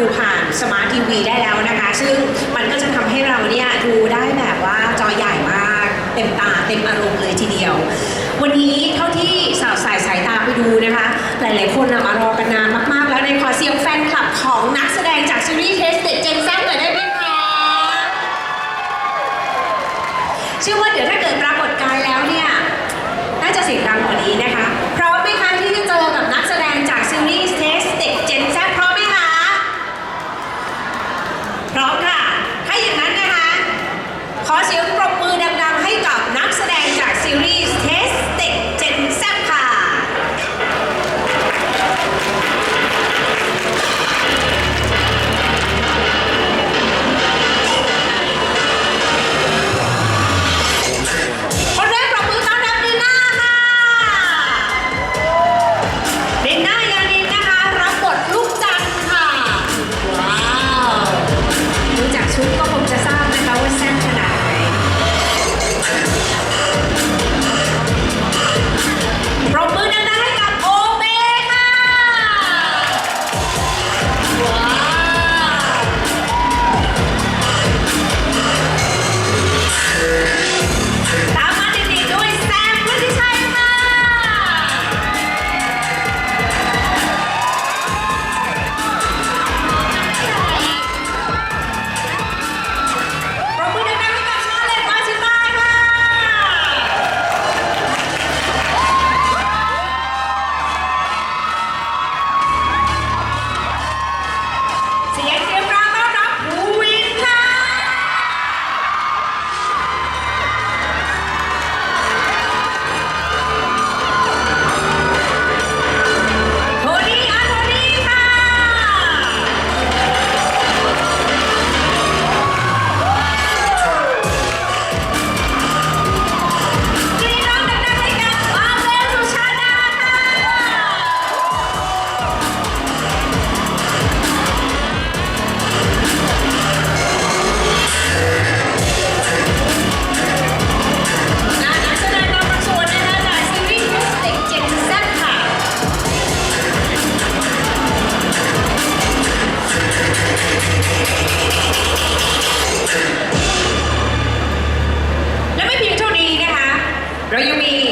ดูผ่านสมาร์ททีวีได้แล้วนะคะ ซึ่งมันก็จะทำให้เราเนี่ยดูได้แบบว่าจอใหญ่มากเต็มตาเต็มอารมณ์เลยทีเดียว วันนี้เท่าที่สาวสายสายตาไปดูนะคะ หลายๆคนมารอกันนานมากๆ แล้วในขอเสียงแฟนคลับของนักแสดงจากซีรีส์เทสเด็ดเจนแซหน่อยได้ไหมคะเชื่อว่าเดี๋ยวถ้าเกิดปรากฏกายแล้วเนี่ยน่าจะเสียงดังกว่านี้นะคะ See you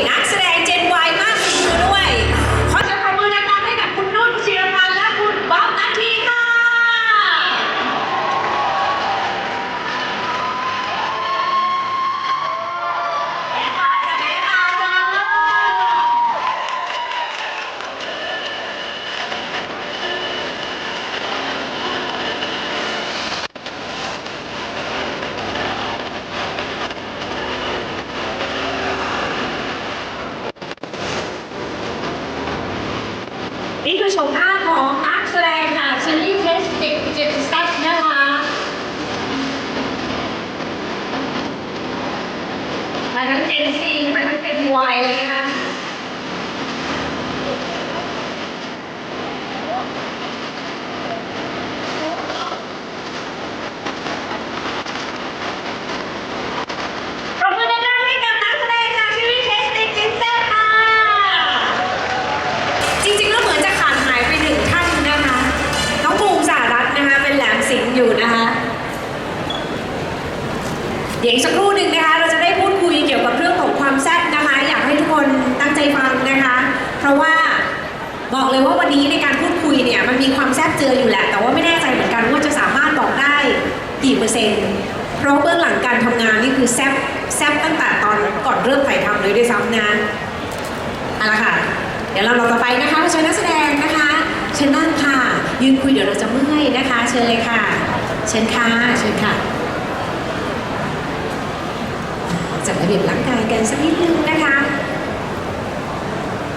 นักแสดงเจนวมากฝีมือด้วย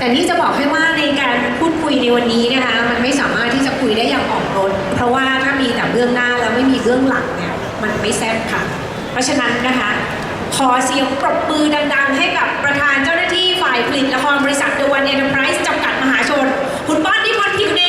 แต่นี่จะบอกให้ว่าในการพูดคุยในวันนี้นะคะมันไม่สามารถที่จะคุยได้อย่างออกรถ เพราะว่าถ้ามีแต่เรื่องหน้าแล้วไม่มีเรื่องหลังเนี่ยมันไม่แซ่บค่ะ เพราะฉะนั้นนะคะขอเสียงปรบมือดัง ๆ ให้กับประธานเจ้าหน้าที่ฝ่ายผลิตละครบริษัทเดวันเอ็นเตอร์ไพรส์จำกัดมหาชน คุณป้อนนิพนธ์พิวเน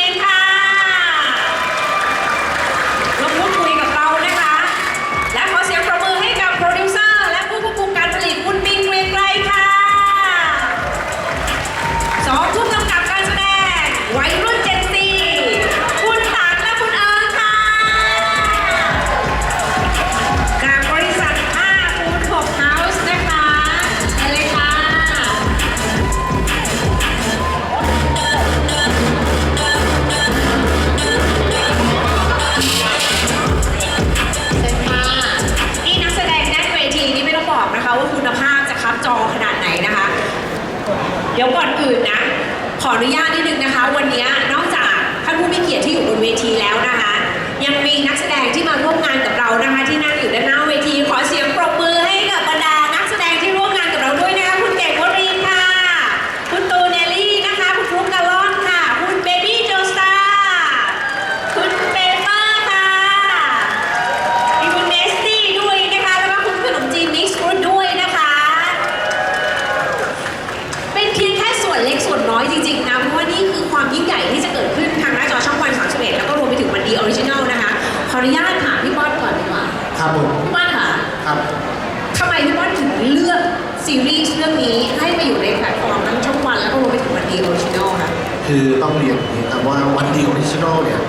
ือต้องเรียนอย่างนี้ครับว่าวันดีออริจินอลเนี่ย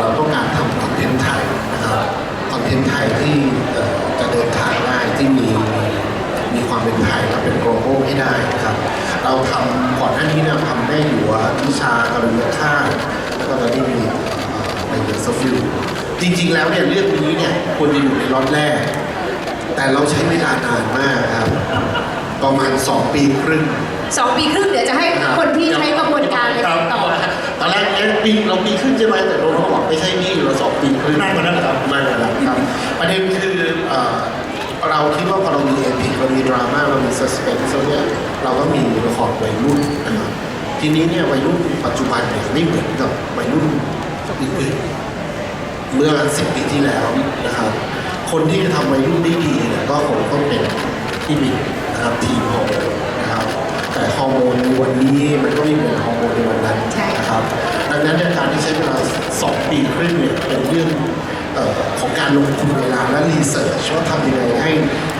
เราต้องการทำคอนเทนต์ไทยนะครับคอนเทนต์ไทยที่จะเดินทางได้ที่มีมีความเป็นไทยและเป็นโกลบอลให้ได้นะครับ เราทำก่อนหน้านี้เนี่ยทำได้อยู่ว่าวิชากรณาค่าแล้วก็ตอนนี้มีในเดอะซฟิลจริงๆแล้วเนี่ยเรื่องนี้เนี่ยควรจะอยู่ในล็อตแรก แต่เราใช้เวลานานมากครับ ประมาณ 2 ปีครึ่ง สองปีครึ่งเดี๋ยวจะให้คนที่ใช้กระบวนการในการต่อตอนแรกเอ๊ะปีเราปีครึ่งใช่ไหมแต่โดนเขาบอกไม่ใช่นี่เราสองปีครึ่งนานกว่านั้นเหรอครับมากกว่านั้นครับประเด็นคือเอ่อเราคิดว่าพอเรามีเอพิเรามีดราม่าเรามีสสเปนซ์เนี่ยเราก็มีละครวัยรุ่นนะครับทีนี้เนี่ยวัยรุ่นปัจจุบันเนี่ยไม่เหมือนกับวัยรุ่นอื่นๆเมื่อสิบปีที่แล้วนะครับ คนที่จะทำวัยรุ่นได้ดีเนี่ยก็คงต้องเป็นที่มีนะครับทีมฮอร์โมนนะครับ แต่ฮอร์โมนในวันนี้มันก็ไม่เหมือนฮอร์โมนในวันนั้นใช่นะครับดังนั้นในการที่ใช้เวลา 2 ปีครึ่งเนี่ยเป็นเรื่องเอ่อของการลงทุนเวลาและรีเสิร์ชว่าทำยังไงให้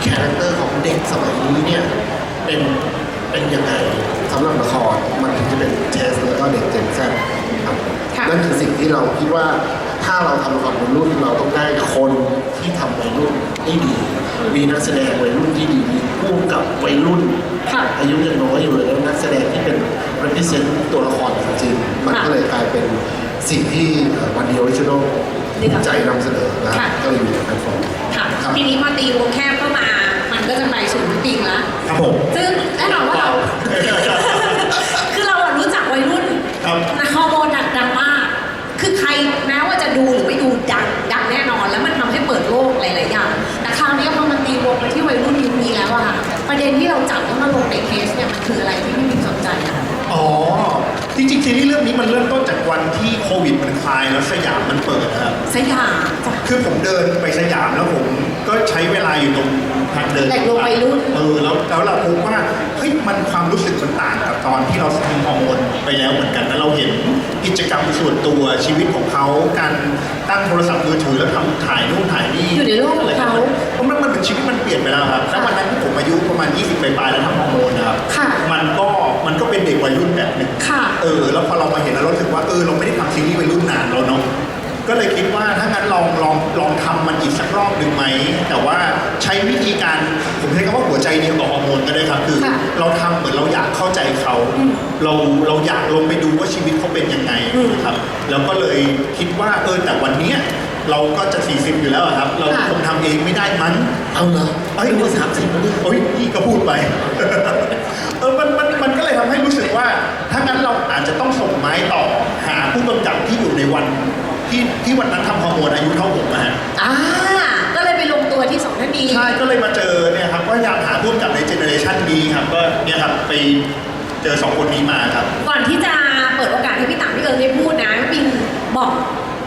คาแรคเตอร์ของเด็กสมัยนี้เนี่ยเป็นเป็นยังไงสำหรับละครมันถึงจะเป็นเทสแล้วก็เด็กเจนแซครับค่ะนั่นคือสิ่งที่เราคิดว่า ถ้าเราทำละครวัยรุ่นเราต้องได้คนที่ทำวัยรุ่นได้ดี มีนักแสดงวัยรุ่นที่ดีมีผู้กำกับวัยรุ่นค่ะอายุยังน้อยอยู่เลยแล้วนักแสดงที่เป็น represent ตัวละครจริงๆมันค่ะก็เลยกลายเป็นสิ่งที่เอ่อวันดีออริจินอลดีครับใจนำเสนอนะค่ะก็เลยอยู่ในแพลตฟอร์มค่ะครับทีนี้พอตีวงแคบเข้ามา มันก็จะไปสู่ปิงแล้วครับผมซึ่งแน่นอนว่าเราคือเราอะรู้จักวัยรุ่นครับนะฮอร์โมนดังดังมาก ประเด็นที่เราจับแล้วมาลงในเคสเนี่ยมันคืออะไรที่พี่มิ้นสนใจอะอ๋อ จริงๆซีรีส์เรื่องนี้มันเริ่มต้นจากวันที่โควิดมันคลายแล้วสยามมันเปิดนะครับ สยามจ้ะ คือผมเดินไปสยามแล้วผมก็ใช้เวลาอยู่ตรงทางเดินแหล่งรวมวัยรุ่น เออแล้วแล้วเราพบว่าเฮ้ยมันความรู้สึกมันต่างกับตอนที่เราสกินฮอร์โมนไปแล้วเหมือนกันนะเราเห็นกิจกรรมส่วนตัวชีวิตของเขาการตั้งโทรศัพท์มือถือแล้วทำถ่ายนู่นถ่ายนี่อยู่ในโลกของเขาเพราะมันมันเป็นชีวิตมันเปลี่ยนไปแล้วครับแล้ววันนั้นที่ผมอายุประมาณ 20ปลายๆแล้วทำฮอร์โมนนะครับค่ะมันก็มันก็เป็นเด็กวัยรุ่นแบบหนึ่งค่ะเออ แล้วพอเรามาเห็นแล้วเราถึงว่าเออเราไม่ได้ทำซีรีส์วัยรุ่นนานแล้วเนาะก็เลยคิดว่าถ้างั้นลองลองลองทำมันอีกสักรอบหนึ่งไหม แต่ว่าใช้วิธีการผมใช้คำว่าหัวใจเดียวกับฮอร์โมน เราเราอยากลงไปดูว่าชีวิตเขาเป็นยังไงอืมนะครับ แล้วก็เลยคิดว่าเออแต่วันเนี้ยเราก็จะ 40 อยู่แล้วอะครับ เราค่ะคงทำเองไม่ได้มั้ง เอาเหรอเอ้ยเมื่อสามสิบแล้วเนี่ยโอ้ยพี่ก็พูดไป เออมันมันมันก็เลยทำให้รู้สึกว่า ถ้างั้นเราอาจจะต้องส่งไม้ต่อหาผู้กำกับที่อยู่ในวันที่ที่วันนั้นทำฮอร์โมนอายุเท่าผมนะฮะ อ่าก็เลยไปลงตัวที่สองท่านนี้ ใช่ก็เลยมาเจอเนี่ยครับก็พยายามหาผู้กำกับในเจเนอเรชันนี้ครับก็เนี่ยครับไป เจอสองคนนี้มาครับ ก่อนที่จะเปิดโอกาสให้พี่ต่างพี่เอิญได้พูดนะปิงบอก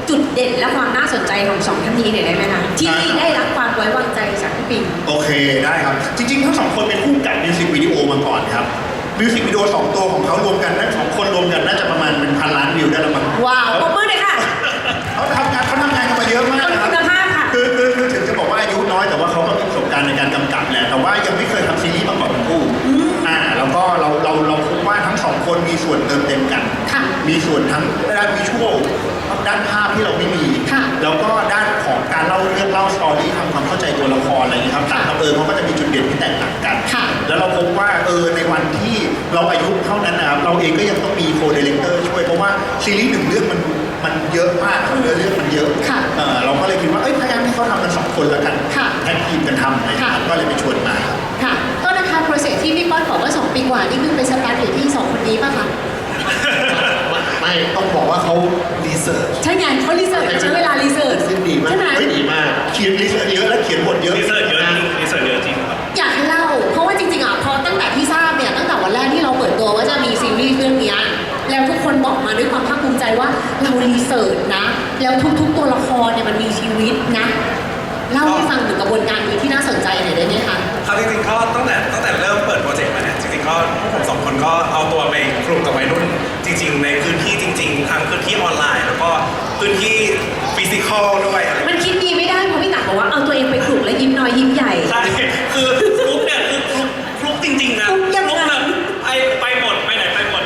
จุดเด่นและความน่าสนใจของสองท่านนี้หน่อยได้ไหมคะที่ได้ครับได้รับความไว้วางใจจากพี่ปิงโอเคได้ครับ จริงๆทั้งสองคนเป็นผู้กำกับมิวสิกวิดีโอมาก่อนครับมิวสิกวิดีโอสองตัวของเขารวมกันทั้งสองคนรวมกันน่าจะประมาณเป็นพันล้านวิวได้แล้วมั้งว้าวปรบมือเลยค่ะเขาทำงานเขาทำงานกัน มีส่วนทั้งด้านวิชวลด้านภาพที่เราไม่มีค่ะแล้วก็ด้านของการเล่าเรื่องเล่าสตอรี่ทำความเข้าใจตัวละครอะไรอย่างนี้ครับต่างอำเภอเขาก็จะมีจุดเด่นที่แตกต่างกันค่ะแล้วเราพบว่าเออในวันที่เราอายุเท่านั้นนะครับเราเองก็ยังต้องมีโคเดเลเตอร์ช่วยเพราะว่าซีรีส์หนึ่งเรื่องมันมันเยอะมากครับเนื้อเรื่องมันเยอะค่ะเออเราก็เลยคิดว่าเอ้ยพยายามให้เขาทำกันสองคนแล้วกันค่ะแท็กทีมกันทำอะไรอย่างเงี้ยครับค่ะก็เลยไปชวนมาครับค่ะก็นะคะโปรเซสที่พี่ป้อนบอกว่าสองปีกว่านี่คือไปสตาร์ทอยู่ที่สองคนนี้ป่ะคะ ไม่ต้องบอกว่าเขารีเสิร์ชใช่ไงเขารีเสิร์ชใช้เวลารีเสิร์ชซึ่งดีมากใช่ไหมเฮ้ยดีมากเขียนรีเสิร์ชเยอะและเขียนบทเยอะรีเสิร์ชเยอะจริงรีเสิร์ชเยอะจริงครับอยากให้เล่าเพราะว่าจริงๆอะพอตั้งแต่ที่ทราบเนี่ยตั้งแต่วันแรกที่เราเปิดตัวว่าจะมีซีรีส์เรื่องเนี้ยแล้วทุกคนบอกมาด้วยความภาคภูมิใจว่าเรารีเสิร์ชนะ แล้วทุกๆตัวละครเนี่ยมันมีชีวิตนะเล่าให้ฟังถึงกระบวนการนี้ที่น่าสนใจหน่อยได้ไหมคะครับจริงๆก็ตั้งแต่ตั้งแต่เริ่มเปิดโปรเจ กต์มาเนี่ยจริงๆก็พวกผมสองคนก็เอาตัวไปคลุกกับวัยรุ่น จริง ๆ ในพื้นที่จริง ๆ ทั้งพื้นที่ออนไลน์ แล้วก็พื้นที่ฟิสิกอลด้วยอะไรมันคิดดีไม่ได้เพราะพี่ตักบอกว่าเอาตัวเองไปปลุกแล้วยิ้มน้อยยิ้มใหญ่ ใช่คือคลุกเนี่ยคือคลุกคลุกจริงๆนะคลุกยังไง แบบไปไปหมดไปไหนไปหมด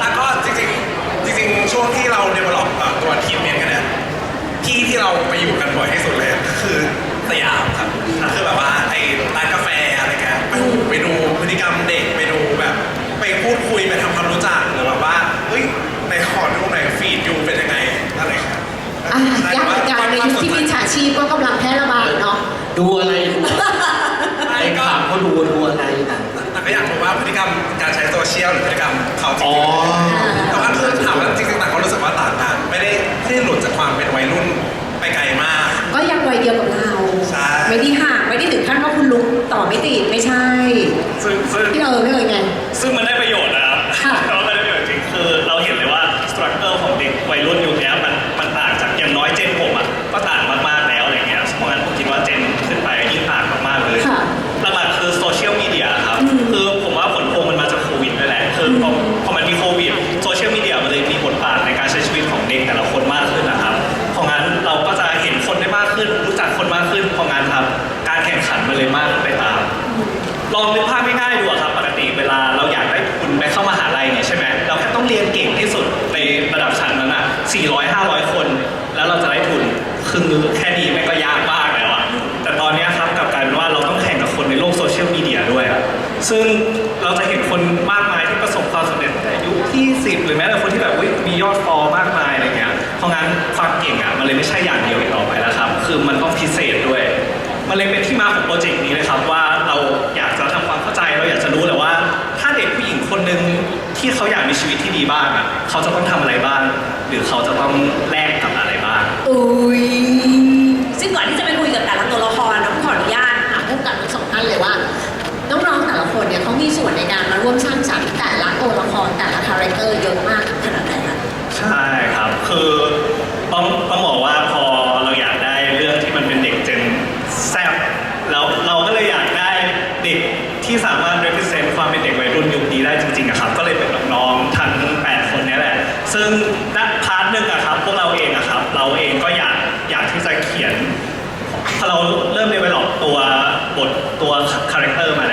แล้วก็จริงช่วงที่เราเดเวลลอปตัวทีมเมนกันเนี่ยที่ที่เราไปอยู่กันบ่อยที่สุดเลยก็คือสยาม ดูไปดูพฤติกรรมเด็กไปดูแบบ ไปพูดคุยไปทำความรู้จักหรือแบบว่าเฮ้ยในขอดูหน่อยฟีดยูเป็นยังไงอะไรเงี้ยอะยากเหมือนกันในยุคที่มิจฉาชีพก็กำลังแพร่ระบาดเนาะ ดูอะไรดูไอ้ไอ้ก็ ถามเขาดูดูอะไรนะ แต่ก็อยากรู้ว่าพฤติกรรมการใช้โซเชียลหรือพฤติกรรมเขาจริอ๋งอๆแต่ว่าคือถามว่าจริงๆต่างก็รู้สึกว่าต่างกันไม่ได้ไม่ได้หลุดจากความเป็นวัยรุ่นไปไกลมาก ก็ยังวัยเดียวกับเรา ใช่ ไม่ได้ห่า 400 500 คน แล้วเราจะได้ทุนคือแค่นี้แม่งก็ยากมากแล้วอะแต่ตอนนี้ครับกลับกลายเป็นว่าเราต้องแข่งกับคนในโลกโซเชียลมีเดียด้วยอะซึ่งเราจะเห็นคนมากมายที่ประสบความสำเร็จแต่อายุที่ 10 หรือแม้แต่คนที่แบบอุ๊ยมียอดฟอลมากมายอะไรเงี้ยเพราะงั้นความเก่งอะมันเลยไม่ใช่อย่างเดียวอีกต่อไปแล้วครับ คือมันต้องพิเศษด้วย มันเลยเป็นที่มาของโปรเจกต์นี้เลยครับว่าเราอยากจะทำความเข้าใจเราอยากจะรู้แหละว่า ถ้าเด็กผู้หญิงคนหนึ่งที่เขาอยากมีชีวิตที่ดีบ้างอะเขาจะต้องทำอะไรบ้าง หรือเขาจะต้องแลกกับอะไรบ้าง อุ้ยซึ่งก่อนที่จะไปคุยกับแต่ละตัวละครน้องขออนุญาตถามผู้กำกับทั้งสองท่านเลยว่า น้องๆแต่ละคนเนี่ยเขามีส่วนในการมาร่วมสร้างสรรค์แต่ละตัวละครแต่ละคาแรคเตอร์เยอะมากขนาดไหนคะใช่ครับ คือต้องต้องบอกว่าพอเราอยากได้เรื่องที่มันเป็นเด็กเจนแซบแล้วเราก็เลยอยากได้เด็กที่สามารถ represent ความเป็นเด็กวัยรุ่นยุคนี้ได้จริงๆอะครับ ก็เลยเป็นน้องๆทั้ง 8 คนเนี้แหละ ซึ่ง เราเริ่ม develop ตัวบทตัวคาแรคเตอร์มา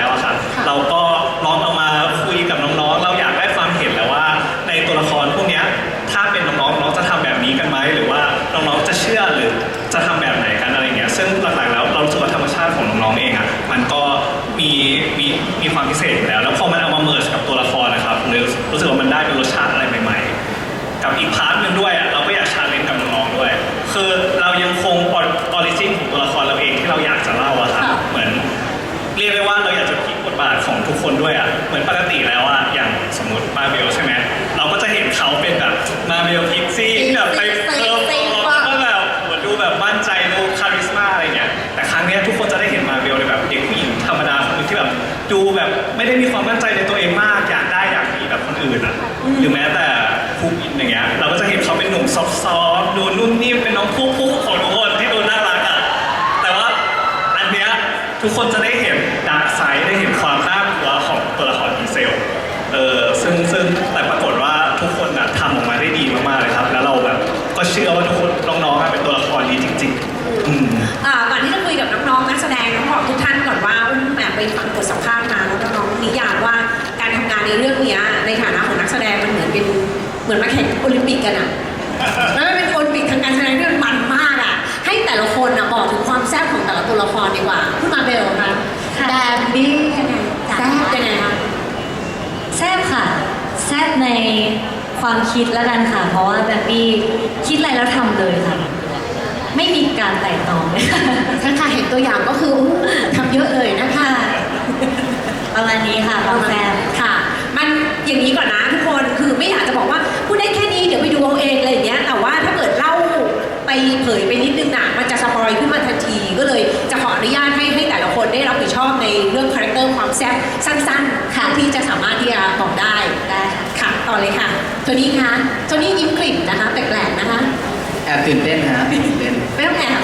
มาเบลพิกซี่แบบไปเพิ่มแล้วก็แบบเหมือนดูแบบมั่นใจดูคาริสมาอะไรเงี้ยแต่ครั้งเนี้ยทุกคนจะได้เห็นมาเบลในแบบเด็กผู้หญิงธรรมดาคนหนึงที่แบบดูแบบไม่ได้มีความมั่นใจ กกันอะแล้วมันเป็นโอลิมปิกทางการแสดงที่มันมันมากอะให้แต่ละคนอะบอกถึงความแซ่บของแต่ละตัวละครดีกว่าขึ้นมาเบลค่ะค่ะแดนบี้ยังไงแซ่บยังไงคะแซบค่ะ แซบในความคิดแล้วกันค่ะ เพราะว่าแบบบี้คิดอะไรแล้วทำเลยค่ะ ไม่มีการไต่ตองเลยค่ะท่านค่ะเห็นตัวอย่างก็คืออู้ทำเยอะเลยนะคะประมาณนี้ค่ะความแซบค่ะ มันอย่างนี้ก่อนนะทุกคนคือไม่อยากจะบอกว่าพูด ได้แค่นี้เดี๋ยวไปดูเอาเองอะไรอย่างเงี้ย แต่ว่าถ้าเกิดเล่าไปเผยไปนิดนึงน่ะมันจะสปอยขึ้นมาทันทีก็เลยจะขออนุญาตให้ให้แต่ละคนได้รับผิดชอบในเรื่องคาแรคเตอร์ความแซ่บสั้นๆค่ะที่จะสามารถที่จะบอกได้ได้ค่ะค่ะต่อเลยค่ะโทนี่คะโทนี่ยิ้มกลิ่มนะคะแปลกๆนะคะแอบตื่นเต้นฮะตื่นเต้นไม่ต้องแอบ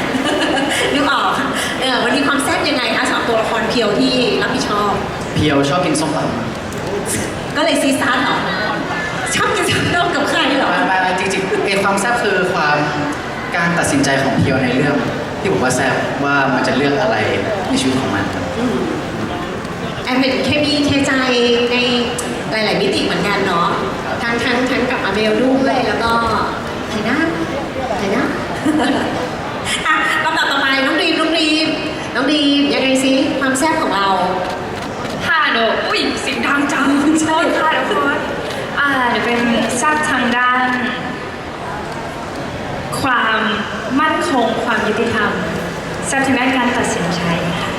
นึกออกค่ะเออวันนี้ความแซ่บยังไงคะสำหรับตัวละครเพียวที่รับผิดชอบ เพียวชอบกินส้มตำก็เลยซีซ่าเหรอ ชอบกินส้มตำกับใครเหรอไม่ไม่ไม่จริงๆไอ้ความแซ่บคือความการตัดสินใจของเพียวในเรื่อง ที่ผมว่าแซ่บว่ามันจะเลือกอะไรในชีวิตของมันครับแอนเป็นเคมีเคใจในหลาย ๆ มิติเหมือนกันเนาะทั้งทั้งทั้งกับอาเบลด้วยแล้วก็ใครนะใครนะอะลำดับต่อไปน้องดีมน้องดีมน้องดีมยังไงซิความแซ่บของเรา ค่ะหนูอุ้ยเสียงดังจังใช่ค่ะทุกคน อ่าเดี๋ยวเป็นทราบทางด้าน ความมั่นคงความยุติธรรมทราบทางด้านการตัดสินใจค่ะ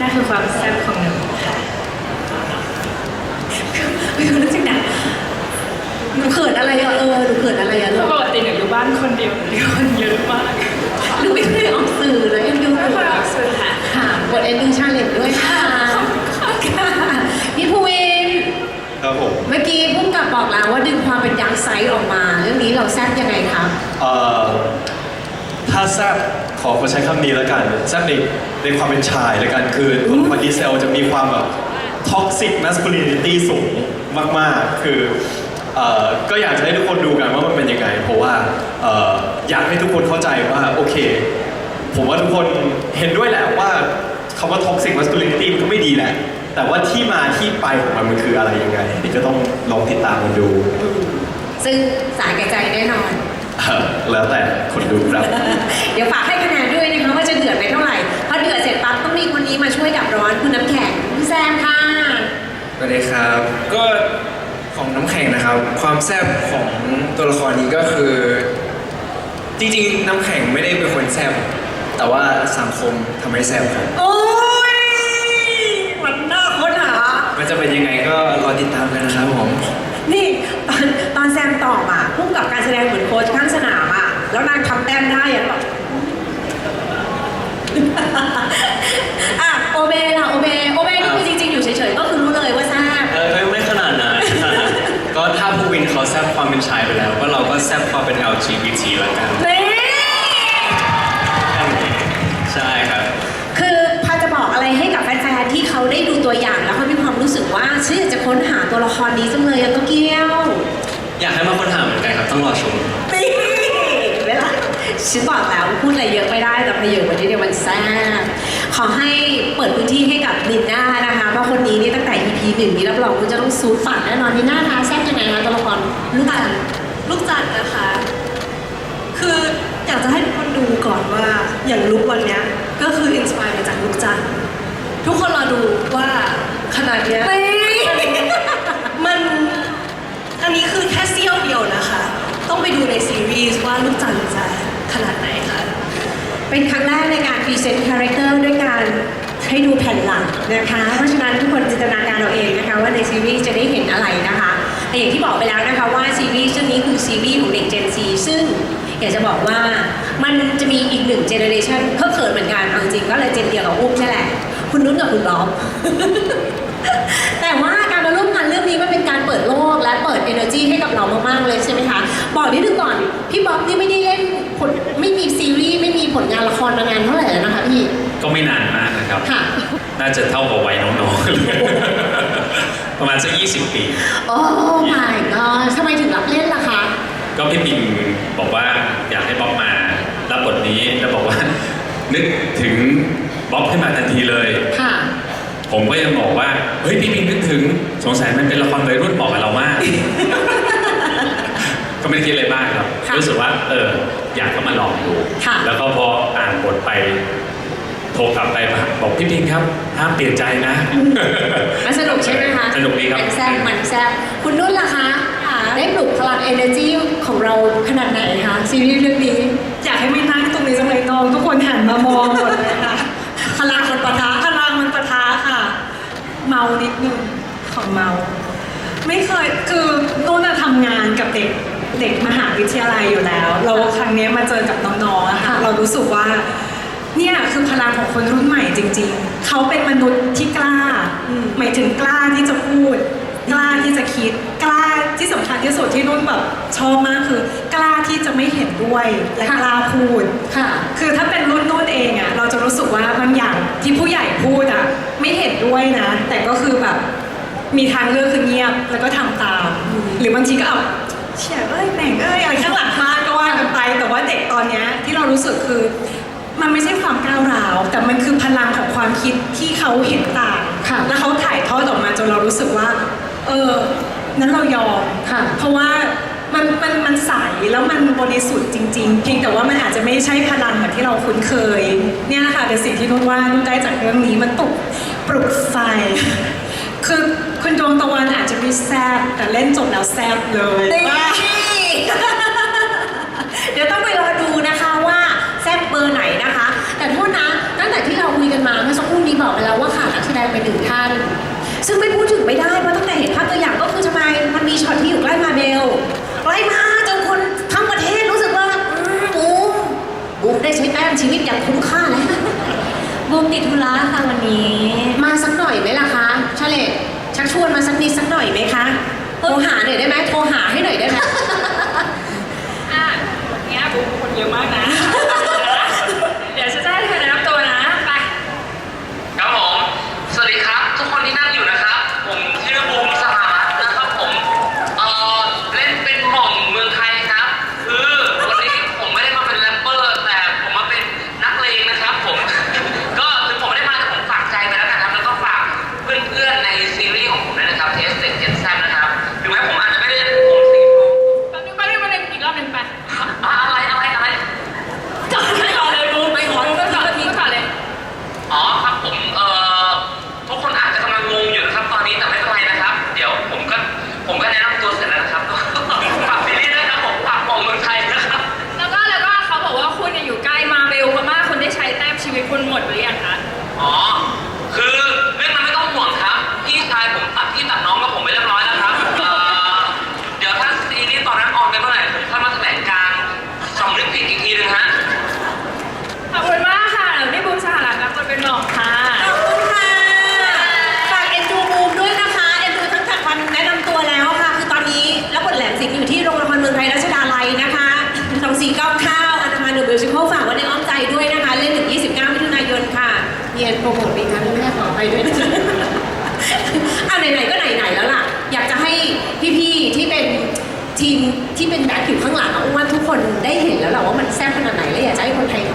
นั่นคือความแซ่บของหนูค่ะไม่รู้จริงนะหนูเขินอะไรอะเออหนูเขินอะไรอะลูกปกติหนูอยู่บ้านคนเดียวหนูอยู่คนเยอะมากหนูไม่เคยออกสื่อเลยเอ็นดูไม่ค่อยออกสื่อค่ะค่ะบทเอ็นดูชาเลนด้วยค่ะค่ะพี่ภูวิน ครับผม เมื่อกี้พุ่งกับบอกแล้วว่าดึง ความเป็นยังไซส์ออกมา เรื่องนี้เราแซ่บยังไงครับ เอ่อถ้าแซบขอใช้คำนี้แล้วกันแซบในในความเป็นชายแล้วกันคือคนดีเซลจะมีความแบบท็อกซิกแมสคูลินิตี้สูงมาก ๆ คือเอ่อก็อยากจะให้ทุกคนดูกันว่ามันเป็นยังไง เพราะว่าเอ่ออยากให้ทุกคนเข้าใจว่า โอเค ผมว่าทุกคนเห็นด้วยแหละว่า คำว่าท็อกซิกแมสคูลินิตี้มันก็ไม่ดีแหละ แต่ว่าที่มาที่ไปของมันมันคืออะไรยังไงนี่ก็ต้องลองติดตามกันดู ซึ่งสายแก่ใจแน่นอน เอ่อแล้วแต่คนดูครับ เดี๋ยวฝากให้คะแนนด้วยนะคะว่าจะเดือดไปเท่าไหร่พอเดือดเสร็จปั๊บต้องมีคนนี้มาช่วยดับร้อนคุณน้ำแข็งคุณแซมค่ะ สวัสดีครับ ก็ของน้ำแข็งนะครับ ความแซ่บของตัวละครนี้ก็คือ จริงๆ น้ำแข็งไม่ได้เป็นคนแซ่บ แต่ว่าสังคมทำให้แซ่บครับโอ้ยมันน่าค้นหามันจะเป็นยังไงก็รอติดตามกันนะครับผม นี่ตอนตอนแซมตอบอะพุ่งกับการแสดงเหมือนโค้ชข้างสนามอะ แล้วนางทำแต้มได้อะแบบอะโอเบล่ะโอเบโอเบนี่คือจริงๆ อยู่เฉยๆ ก็คือรู้เลยว่าแซ่บเออไม่ไม่ขนาดนั้นก็ถ้าภูวินเขาแซบความเป็นชายไปแล้ว ก็เราก็แซบความเป็น LGBT แล้วกันนี่ ใช่ครับ คือพาจะบอกอะไรให้กับแฟนๆ ที่เขาได้ดูตัวอย่างแล้วเขามีค วามรู้สึกว่าชื่อจะค้นหาตัวละครนี้จังเลยอะก็เกี้ยว อยากให้มาค้นหาเหมือนกันครับต้องรอชม นี่เวลาฉันบอกแล้วพูดอะไรเยอะไม่ได้แต่ประโยควันนี้เนี่ยมันแซ่บขอให้เปิดพื้นที่ให้กับลินน่านะคะเพราะคนนี้นี่ตั้งแต่ EP หนึ่งนี้รับรองคุณจะต้องซูดฝันแน่นอนลินน่าคะแซ่บยังไงคะตัวละครลูกจันทร์ลูกจันทร์นะคะ คืออยากจะให้ทุกคนดูก่อนว่าอย่างลุกวันเนี้ยก็คืออินสปายมาจากลูกจันทร์ทุกคนรอดูว่า ขนาดเนี้ยมันอันนี้คือแค่เสี้ยวเดียวนะคะ ต้องไปดูในซีรีส์ว่าลูกจันทร์จะขนาดไหนค่ะ เป็นครั้งแรกในการพรีเซนต์คาแรคเตอร์ด้วยการให้ดูแผ่นหลังนะคะ เพราะฉะนั้นทุกคนจินตนาการเอาเองนะคะว่าในซีรีส์จะได้เห็นอะไรนะคะแต่อย่างที่บอกไปแล้วนะคะว่าซีรีส์เรื่องนี้คือซีรีส์ของเด็ก Gen Z ซึ่งอยากจะบอกว่ามันจะมีอีกหนึ่งเจเนอเรชันเพิ่เขินเหมือนกันเอาจริงๆก็เลยเจนเดียวกับอุ้มใช่แหละ คุณนุ่นกับคุณบ๊อบแต่ว่าการมาร่วมงานเรื่องนี้มันเป็นการเปิดโลกและเปิด energy ให้กับเรามากๆเลยใช่ไหมคะ บอกนิดนึงก่อน พี่บ๊อบนี่ไม่ได้เล่นผลไม่มีซีรีส์ไม่มีผลงานละครมานานเท่าไหร่แล้วนะคะพี่ก็ไม่นานมากนะครับ ค่ะ น่าจะเท่ากับวัยน้องๆเลยประมาณสัก 20 ปี โอ้ my god ทำไมถึงรับเล่นล่ะคะ ก็พี่ปิงบอกว่าอยากให้บ๊อบมารับบทนี้แล้วบอกว่า นึกถึง บ๊อบขึ้นมาทันทีเลย ค่ะ ผมก็ยังบอกว่า เฮ้ยพี่ปิงนึกถึงสงสัยมันเป็นละครวัยรุ่นเหมาะกับเรามาก ก็ไม่ได้คิดอะไรมากครับ ค่ะรู้สึกว่า เออ อยากก็มาลองดู ค่ะ แล้วก็พออ่านบทไปโทรกลับไปบอกพี่ปิงครับห้ามเปลี่ยนใจนะ มันสนุกใช่ไหมคะสนุกดีครับ มันแซ่บมันแซ่บคุณนุ่นล่ะคะได้ปลุกพลัง energy ของเราขนาดไหนคะซีรีส์เรื่องนี้ อยากให้ไม่นั่งตรงนี้จังเลยน้องทุกคนหันมามองหมดเลยค่ะ พลังมันปะทะ พลังมันปะทะค่ะ เมานิดนึงของเมา ไม่เคยคือนุ่นอะทำงานกับเด็กเด็กมหาวิทยาลัยอยู่แล้ว เราครั้งเนี้ยมาเจอกับน้องๆอะค่ะเรารู้สึกว่าเนี่ยคือพลังของคนรุ่นใหม่จริง ๆ เขาเป็นมนุษย์ที่กล้า หมายถึงกล้าที่จะพูด กล้าที่จะคิดกล้า ที่สำคัญที่สุดที่นุ่นแบบชอบมากคือกล้าที่จะไม่เห็นด้วยและกล้าพูดค่ะ คือถ้าเป็นรุ่นนุ่นเองอะเราจะรู้สึกว่าบางอย่างที่ผู้ใหญ่พูดอะไม่เห็นด้วยนะ แต่ก็คือแบบมีทางเลือกคือเงียบแล้วก็ทำตาม หรือบางทีก็เอาเฉียเอ้ยแบ่งเอ้ยอะไรข้างหลังบ้านก็ว่ากันไป แต่ว่าเด็กตอนเนี้ยที่เรารู้สึกคือมันไม่ใช่ความก้าวร้าว แต่มันคือพลังของความคิดที่เขาเห็นต่างค่ะแล้วเขาถ่ายทอดออกมาจนเรารู้สึกว่า เออ นั้นเรายอมค่ะ เพราะว่ามันมันมันใสแล้วมันบริสุทธิ์จริง ๆ เพียงแต่ว่ามันอาจจะไม่ใช่พลังเหมือนที่เราคุ้นเคย เนี่ยนะคะเป็นสิ่งที่นุ่นว่านุ่นได้จากเรื่องนี้มันตกปลุกไฟ คือคุณดวงตะวันอาจจะไม่แซบแต่เล่นจบแล้วแซบเลยนี่เดี๋ยวต้องไปรอดูนะคะว่าแซ่บเบอร์ไหนนะคะ แต่โทษนะตั้งแต่ที่เราคุยกันมาเมื่อสักครู่นี้บอกไปแล้วว่าขาดนักแสดงไปหนึ่งท่าน ซึ่งไม่พูดถึงไม่ได้เพราะตั้งแต่เห็นภาพตัวอย่าง ล้มาเบลใกล้มากจนคนทั้งประเทศรู้สึกว่าอืมบูมบูมได้ใช้แต้มชีวิตอย่างคุ้มค่าแล้วบูมติดธุระค่ะวันนี้ มาสักหน่อยไหมล่ะคะชาเลตชักชวนมาสักนิดสักหน่อยไหมคะโทรหาหน่อยได้ไหมโทรหาให้หน่อยได้ไหม อะเนี้ยบุคคลเยอะมากนะ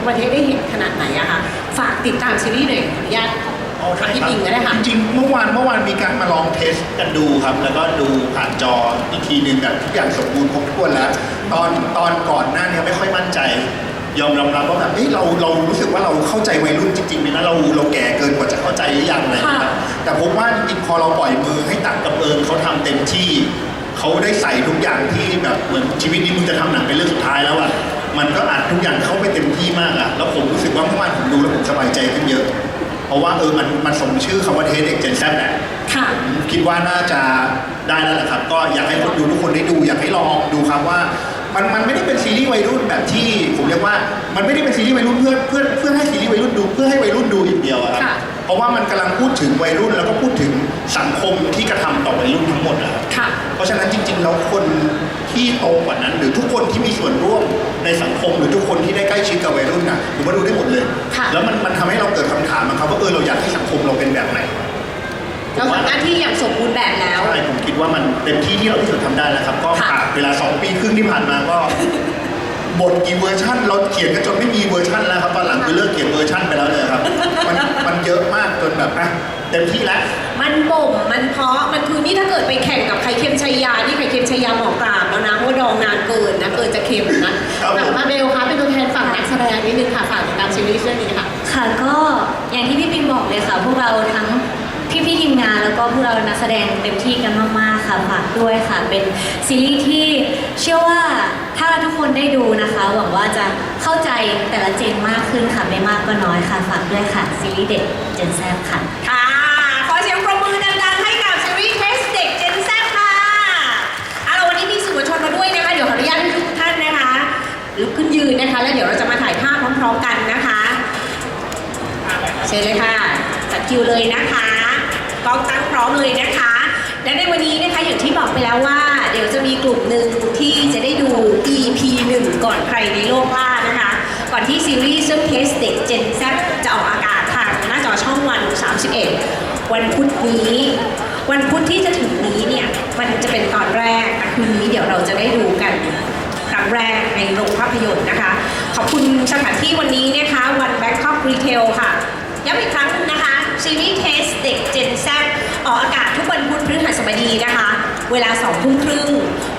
ประเทศได้เห็นขนาดไหนอะค่ะ ฝากติดตามซีรีส์หน่อยขออนุญาต อ๋อใช่พี่ครับปิงก็ได้ค่ะ จริงๆเมื่อวานเมื่อวานมีการมาลองเทสกันดูครับ แล้วก็ดูผ่านจออีกทีหนึ่งแบบทุกอย่างสมบูรณ์ครบถ้วนแล้ว ตอนตอนก่อนหน้านี้ไม่ค่อยมั่นใจ ยอมรับว่าแบบเฮ้ยเราเรารู้สึกว่าเราเข้าใจวัยรุ่นจริงๆไหมนะเราเราแก่เกินกว่าจะเข้าใจหรือยังอะไรอย่างเงี้ยครับแต่ผมว่าจริงๆพอเราปล่อยมือให้ตัดกับเอิญเขาทำเต็มที่ เขาได้ใส่ทุกอย่างที่แบบเหมือนชีวิตนี้มึงจะทำหนังเป็นเรื่องสุดท้ายแล้วอะ มันก็อัดทุกอย่างเข้าไปเต็มที่มากอะแล้วผมรู้สึกว่าเมื่อวานผมดูแล้วผมสบายใจขึ้นเยอะ เพราะว่าเออมันมันสมชื่อคำว่าเทสเด็กเจนแซแหละค่ะผมคิดว่าน่าจะได้แล้วแหละครับ ก็อยากให้คนดูทุกคนได้ดู อยากให้ลองดูครับว่า มันมันไม่ได้เป็นซีรีส์วัยรุ่นแบบที่ ผมเรียกว่ามันไม่ได้เป็นซีรีส์วัยรุ่นเพื่อเพื่อเพื่อให้ซีรีส์วัยรุ่นดูเพื่อให้วัยรุ่นดูอย่างเดียวอะครับค่ะ เพราะว่ามันกำลังพูดถึงวัยรุ่นแล้วก็พูดถึงสังคมที่กระทำต่อวัยรุ่นทั้งหมดนะครับ ค่ะ เพราะฉะนั้นจริง ๆ แล้วคนที่โตกว่านั้น หรือทุกคนที่มีส่วนร่วมในสังคม หรือทุกคนที่ได้ใกล้ชิดกับวัยรุ่นน่ะผมว่าดูได้หมดเลย ค่ะ แล้วมันมันทำให้เราเกิดคำถามนะครับว่าเออเราอยากให้สังคมเราเป็นแบบไหนเราทำหน้าที่อย่างสมบูรณ์แบบแล้ว ใช่ผมคิดว่ามันเต็มที่ที่เราที่สุดทำได้แล้วครับก็ค่ะ ผ่านเวลา2ปีครึ่งที่ผ่านมาก็ บทกี่เวอร์ชันเราเขียนกันจนไม่มีเวอร์ชันแล้วครับตอนหลังคือเลิกเขียนเวอร์ชันไปแล้วเลยครับ มันมันเยอะมากจนแบบอะเต็มที่แล้ว มันบ่มมันเพาะมันคือ นี่ถ้าเกิดไปแข่งกับไข่เค็มชัยยา นี่ไข่เค็มชัยยาหมอกรามแล้วนะเพราะว่าดองนานเกินนะเกินจะเค็มนะครับผมมาเบลคะเป็นตัวแทนฝั่งนักแสดงนิดนึงค่ะฝากติดตามซีรีส์เรื่องนี้ค่ะค่ะก็อย่างที่พี่ปิงบอกเลยค่ะพวกเราทั้งพี่ๆทีมงานแล้วก็พวกเรานักแสดงเต็มที่กันมากๆค่ะฝากด้วยค่ะเป็นซีรีส์ที่เชื่อว่าถ้าทุกคนได้ดูนะคะหวังว่าจะเข้าใจแต่ละเจนมากขึ้นค่ะไม่มากก็น้อยค่ะฝากด้วยค่ะซีรีส์เด็กเจนแซบค่ะ นยืนะคะ แล้วเดี๋ยวเราจะมาถ่ายภาพพร้อมๆกันนะคะเชิญเลยค่ะจัดคิวเลยนะคะกล้องตั้งพร้อมเลยนะคะ และในวันนี้นะคะอย่างที่บอกไปแล้วว่า เดี๋ยวจะมีกลุ่มหนึ่งที่จะได้ดู EP 1 ก่อนใครในโลกล่านะคะ ก่อนที่ซีรีส์เรื่องเทสเด็กเจนแซจะออกอากาศทางหน้าจอช่องวัน 31 วันพุธนี้ วันพุธที่จะถึงนี้เนี่ยมันจะเป็นตอนแรกคืนนี้เดี๋ยวเราจะได้ดูกัน รั้งแรกในโรงภาพยนตร์นะคะ ขอบคุณสถานที่วันนี้นะคะวัน Bangkok Retail ค่ะย้ำอีกครั้งนะคะซีรีส์เทสเด็ก Gen Z ออกอากาศทุกวันพุธพฤหัสบดีนะคะ เวลา2ทุ่มครึ่ง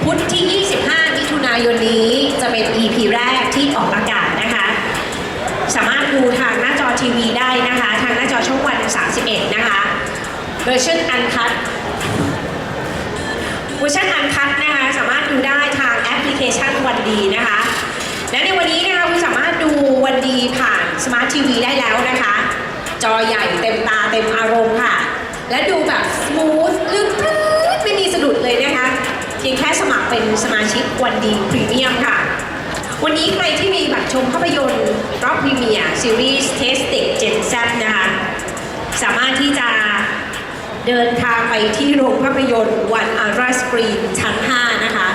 พุธที่ 25มิถุนายนนี้จะเป็น EP แรกที่ออกอากาศนะคะ สามารถดูทางหน้าจอทีวีได้นะคะ ทางหน้าจอช่องวัน 31 นะคะเวอร์ชันอันคัเวอร์ชันอันคัดนะคะ สามารถดูได้ พลิเคชันวันดีนะคะ และในวันนี้นะคะคุณสามารถดูวันดีผ่านสมาร์ททีวีได้แล้วนะคะ จอใหญ่เต็มตาเต็มอารมณ์ค่ะ และดูแบบสมูทลื่นปลื้ดไม่มีสะดุดเลยนะคะเพียงแค่สมัครเป็นสมาชิกวันดีพรีเมียมค่ะวันนี้ใครที่มีบัตรชมภาพยนตร์รอบพรีเมียร์ซีรีส์เทสติกเจนแซนะคะ สามารถที่จะเดินทางไปที่โรงภาพยนตร์วันอาราสกรีนชั้น 5 นะคะ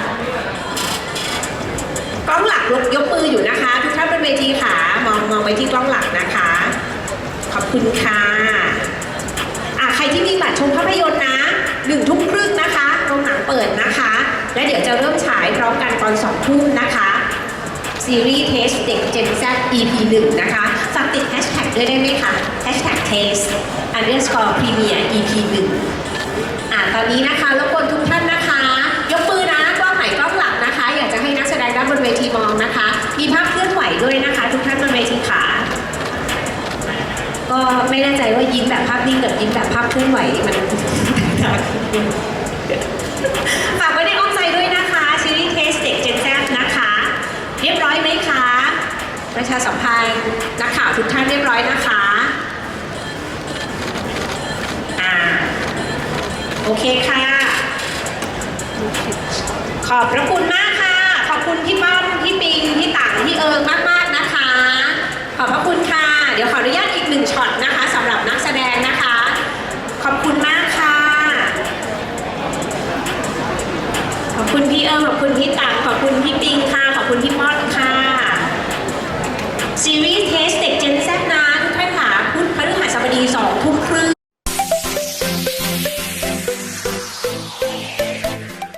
ล้องหลักยกยกมืออยู่นะคะ ทุกท่านบนเวทีค่ะ มองมองไปที่กล้องหลักนะคะ ขอบคุณค่ะอะใครที่มีบัตรชมภาพยนตร์นะหนึ่งทุ่มครึ่งนะคะโรงหนังเปิดนะคะ และเดี๋ยวจะเริ่มฉายพร้อมกันตอนสองทุ่มนะคะซีรีส์เทสเด็ก Gen Z EP 1นะคะ ฝากติดแฮชแท็กด้วยได้ไหมคะแฮชแท็กเทส underscore premier EP 1อ่าตอนนี้นะคะรบกวน ทีมองนะคะ มีภาพเคลื่อนไหวด้วยนะคะ ทุกท่านบนเวทีขาก็ไม่แน่ใจว่ายิ้มแบบภาพนิ่งกับยิ้มแบบภาพเคลื่อนไหวมันฝากไว้ในอ้อมใจด้วยนะคะซีรีเทสเด็กเจนแซนะคะ เรียบร้อยไหมคะประชาสัมพันธ์นักข่าวทุกท่านเรียบร้อยนะคะอ่าโอเคค่ะ ขอบพระคุณมากค่ะ ขอบคุณพี่ป้อมพี่ปิง พี่เอิงมากมากนะคะ ขอบพระคุณค่ะ เดี๋ยวขออนุญาตอีกหนึ่งช็อตนะคะสำหรับนักแสดงนะคะ ขอบคุณมากค่ะ ขอบคุณพี่เอิงขอบคุณพี่ตักขอบคุณพี่ปิงค่ะ ขอบคุณพี่มอด